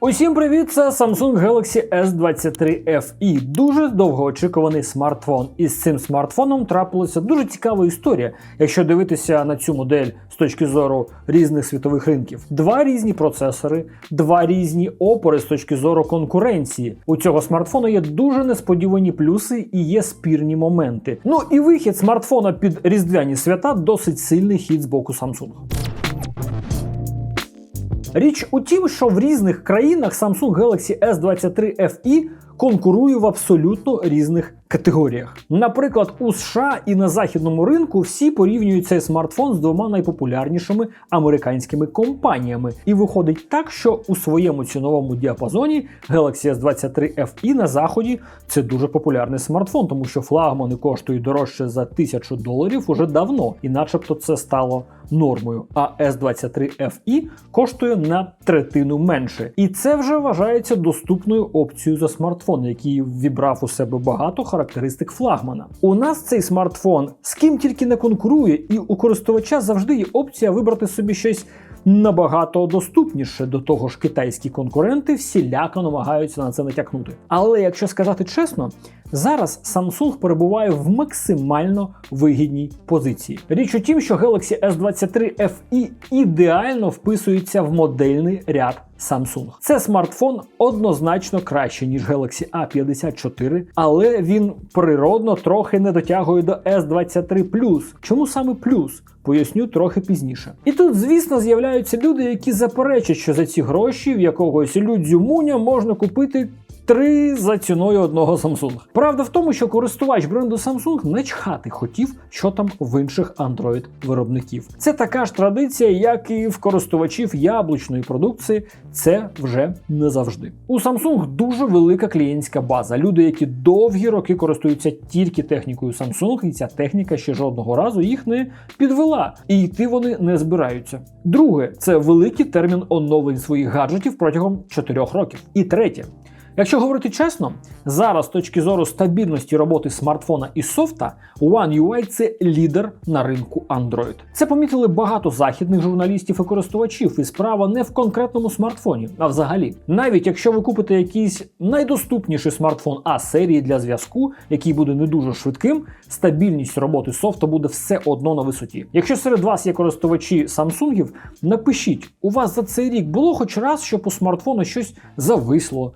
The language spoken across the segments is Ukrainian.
Усім привіт! Це Samsung Galaxy S23 FE. Дуже довгоочікуваний смартфон. І з цим смартфоном трапилася дуже цікава історія, якщо дивитися на цю модель з точки зору різних світових ринків. Два різні процесори, два різні опори з точки зору конкуренції. У цього смартфону є дуже несподівані плюси і є спірні моменти. Ну і вихід смартфона під різдвяні свята досить сильний хід з боку Samsung. Річ у тім, що в різних країнах Samsung Galaxy S23 FE конкурує в абсолютно різних категоріях. Наприклад, у США і на західному ринку всі порівнюють цей смартфон з двома найпопулярнішими американськими компаніями. І виходить так, що у своєму ціновому діапазоні Galaxy S23 FE на заході це дуже популярний смартфон, тому що флагмани коштують дорожче за тисячу доларів уже давно, і начебто це стало нормою. А S23 FE коштує на третину менше. І це вже вважається доступною опцією за смартфон, який вібрав у себе багато характеристик флагмана. У нас цей смартфон з ким тільки не конкурує, і у користувача завжди є опція вибрати собі щось. Набагато доступніше до того ж, китайські конкуренти всіляко намагаються на це натякнути. Але якщо сказати чесно, зараз Samsung перебуває в максимально вигідній позиції. Річ у тім, що Galaxy S23 FE ідеально вписується в модельний ряд Samsung. Це смартфон однозначно краще, ніж Galaxy A54, але він природно трохи не дотягує до S23 Чому саме плюс? Поясню трохи пізніше. І тут, звісно, з'являються люди, які заперечать, що за ці гроші в якогось Людзю Муня можна купити. Три за ціною одного Samsung. Правда в тому, що користувач бренду Samsung не чхати хотів, що там в інших Android виробників. Це така ж традиція, як і в користувачів яблучної продукції. Це вже не завжди. У Samsung дуже велика клієнтська база. Люди, які довгі роки користуються тільки технікою Samsung, і ця техніка ще жодного разу їх не підвела, і йти вони не збираються. Друге, це великий термін оновлень своїх гаджетів протягом 4 років. І третє. Якщо говорити чесно, зараз з точки зору стабільності роботи смартфона і софта, One UI – це лідер на ринку Android. Це помітили багато західних журналістів і користувачів, і справа не в конкретному смартфоні, а взагалі. Навіть якщо ви купите якийсь найдоступніший смартфон А серії для зв'язку, який буде не дуже швидким, стабільність роботи софту буде все одно на висоті. Якщо серед вас є користувачі Samsung, напишіть, у вас за цей рік було хоч раз, щоб у смартфону щось зависло,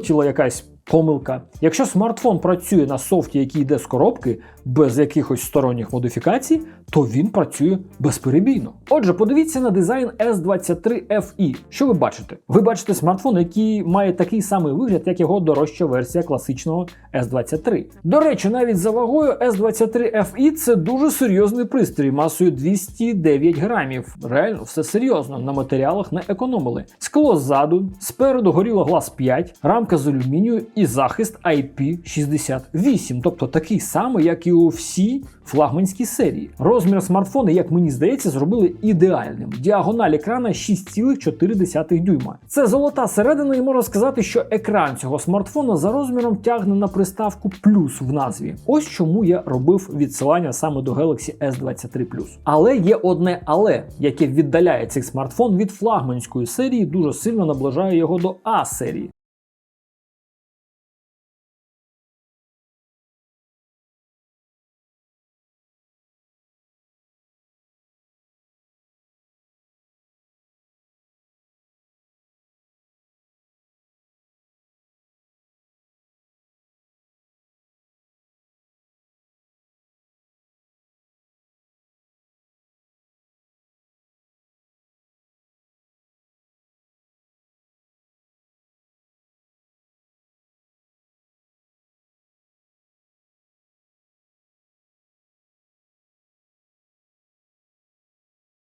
вилетіла якась помилка. Якщо смартфон працює на софті, який йде з коробки, без якихось сторонніх модифікацій, то він працює безперебійно. Отже, подивіться на дизайн S23 FE. Що ви бачите? Ви бачите смартфон, який має такий самий вигляд, як його дорожча версія класичного S23. До речі, навіть за вагою S23 FE це дуже серйозний пристрій масою 209 грамів. Реально, все серйозно, на матеріалах не економили. Скло ззаду, спереду горіло глаз 5, рамка з алюмінію і захист IP68, тобто такий самий, як і у всій флагманській серії. Розмір смартфона, як мені здається, зробили ідеальним. Діагональ екрана 6,4 дюйма. Це золота середина, і можна сказати, що екран цього смартфона за розміром тягне на приставку плюс в назві. Ось чому я робив відсилання саме до Galaxy S23 Але є одне але, яке віддаляє цей смартфон від флагманської серії, дуже сильно наближає його до А серії.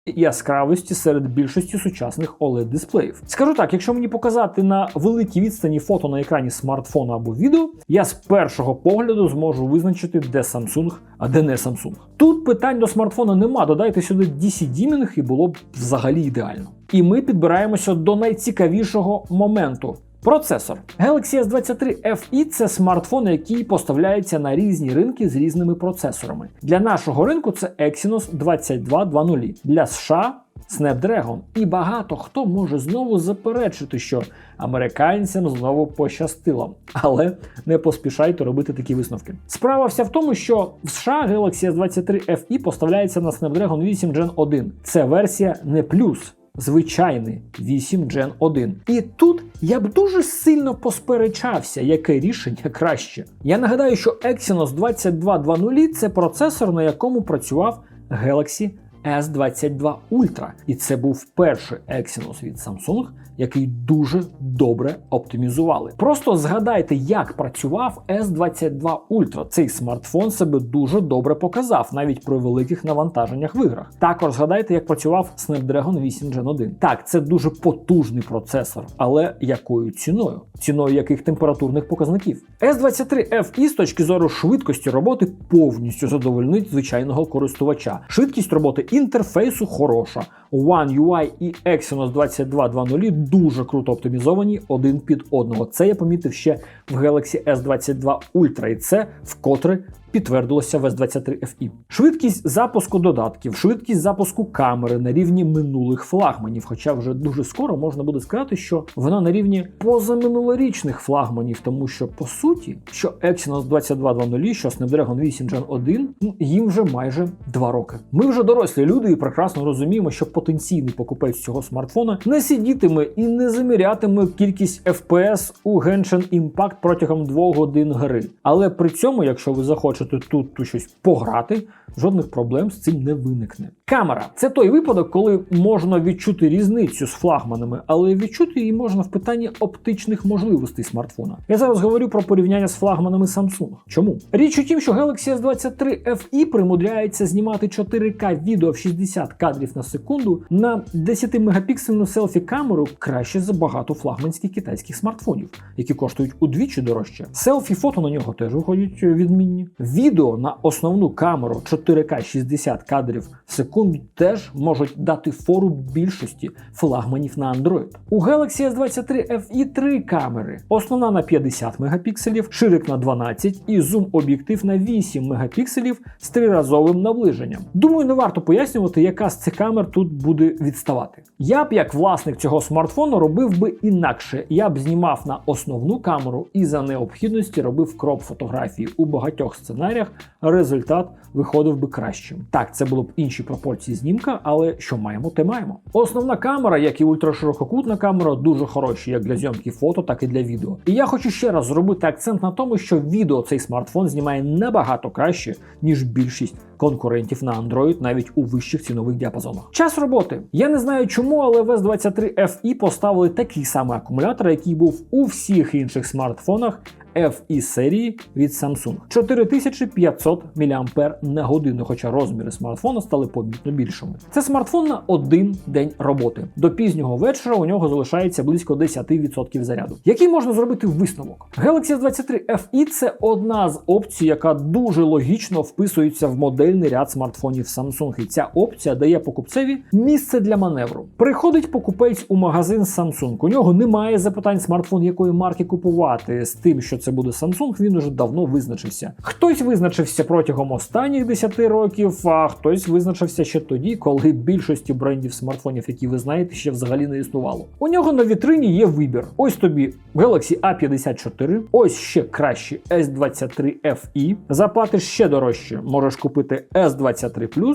Яскравості серед більшості сучасних oled дисплеїв. Скажу так, якщо мені показати на великій відстані фото на екрані смартфона або відео, я з першого погляду зможу визначити, де Samsung, а де не Samsung. Тут питань до смартфона нема. Додайте сюди DC Dimming і було б взагалі ідеально. І ми підбираємося до найцікавішого моменту. Процесор Galaxy S23 FE – це смартфон, який поставляється на різні ринки з різними процесорами. Для нашого ринку це Exynos 2220, для США Snapdragon. І багато хто може знову заперечити, що американцям знову пощастило. Але не поспішайте робити такі висновки. Справа вся в тому, що в США Galaxy S23 FE поставляється на Snapdragon 8 Gen 1. Це версія не плюс. Звичайний 8 Gen 1. І тут я б дуже сильно посперечався, яке рішення краще. Я нагадаю, що Exynos 2220 це процесор, на якому працював Galaxy S22 Ultra. І це був перший Exynos від Samsung, який дуже добре оптимізували. Просто згадайте, як працював S22 Ultra. Цей смартфон себе дуже добре показав, навіть при великих навантаженнях в іграх. Також згадайте, як працював Snapdragon 8 Gen 1. Так, це дуже потужний процесор, але якою ціною? Ціною яких температурних показників? S23 FE з точки зору швидкості роботи повністю задовольнить звичайного користувача. Швидкість роботи інтерфейсу хороша. One UI і Exynos 2220 дуже круто оптимізовані один під одного. Це я помітив ще в Galaxy S22 Ultra, і це вкотре підтвердилося в S23 FE. Швидкість запуску додатків, швидкість запуску камери на рівні минулих флагманів. Хоча вже дуже скоро можна буде сказати, що вона на рівні позаминулорічних флагманів, тому що по суті, що Exynos 2220, що Snapdragon 8 Gen 1, ну, їм вже майже 2 роки. Ми вже дорослі люди і прекрасно розуміємо, що потенційний покупець цього смартфона не сидітиме і не замірятиме кількість FPS у Genshin Impact протягом 2 годин гри. Але при цьому, якщо ви захочете тут, тут щось пограти, жодних проблем з цим не виникне. Камера це той випадок, коли можна відчути різницю з флагманами, але відчути її можна в питанні оптичних можливостей смартфона. Я зараз говорю про порівняння з флагманами Samsung. Чому? Річ у тім, що Galaxy S23 FE примудряється знімати 4К відео в 60 кадрів на секунду на 10-мегапіксельну селфі-камеру краще за багато флагманських китайських смартфонів, які коштують удвічі дорожче. Селфі-фото на нього теж виходять відмінні. Відео на основну камеру 4К 60 кадрів в секунду теж можуть дати фору більшості флагманів на Android. У Galaxy S23 FE три камери: основна на 50 мегапікселів, ширик на 12 і зум-об'єктив на 8 мегапікселів з триразовим наближенням. Думаю, не варто пояснювати, яка з цих камер тут буде відставати. Я б, як власник цього смартфону, робив би інакше. Я б знімав на основну камеру і за необхідності робив кроп фотографії у багатьох сценаріях. Результат виходив би кращим. Так, це було б інші пропорції знімка, але що маємо, те маємо. Основна камера, як і ультраширококутна камера, дуже хороші як для зйомки фото, так і для відео. І я хочу ще раз зробити акцент на тому, що відео цей смартфон знімає набагато краще, ніж більшість конкурентів на Android навіть у вищих цінових діапазонах. Час роботи. Я не знаю чому, але в S23 FE поставили такий самий акумулятор, який був у всіх інших смартфонах. FE серії від Samsung 4500 мАч на годину, хоча розміри смартфона стали помітно більшими. Це смартфон на один день роботи. До пізнього вечора у нього залишається близько 10% заряду. Який можна зробити висновок? Galaxy S23 FE це одна з опцій, яка дуже логічно вписується в модельний ряд смартфонів Samsung. І ця опція дає покупцеві місце для маневру. Приходить покупець у магазин Samsung. У нього немає запитань смартфон якої марки купувати з тим, що це буде Samsung, він уже давно визначився. Хтось визначився протягом останніх 10 років, а хтось визначився ще тоді, коли більшості брендів смартфонів, які ви знаєте, ще взагалі не існувало. У нього на вітрині є вибір. Ось тобі Galaxy A54, ось ще кращий S23 FE. Заплатиш ще дорожче. Можеш купити S23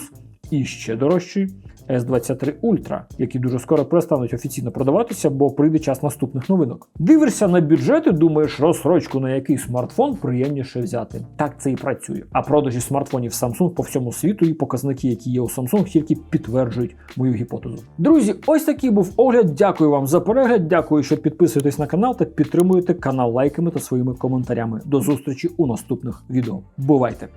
і ще дорожчий S23 Ultra, які дуже скоро перестануть офіційно продаватися, бо прийде час наступних новинок. Дивишся на бюджети, думаєш, розсрочку на який смартфон приємніше взяти. Так це і працює. А продажі смартфонів Samsung по всьому світу і показники, які є у Samsung, тільки підтверджують мою гіпотезу. Друзі, ось такий був огляд. Дякую вам за перегляд. Дякую, що підписуєтесь на канал та підтримуєте канал лайками та своїми коментарями. До зустрічі у наступних відео. Бувайте!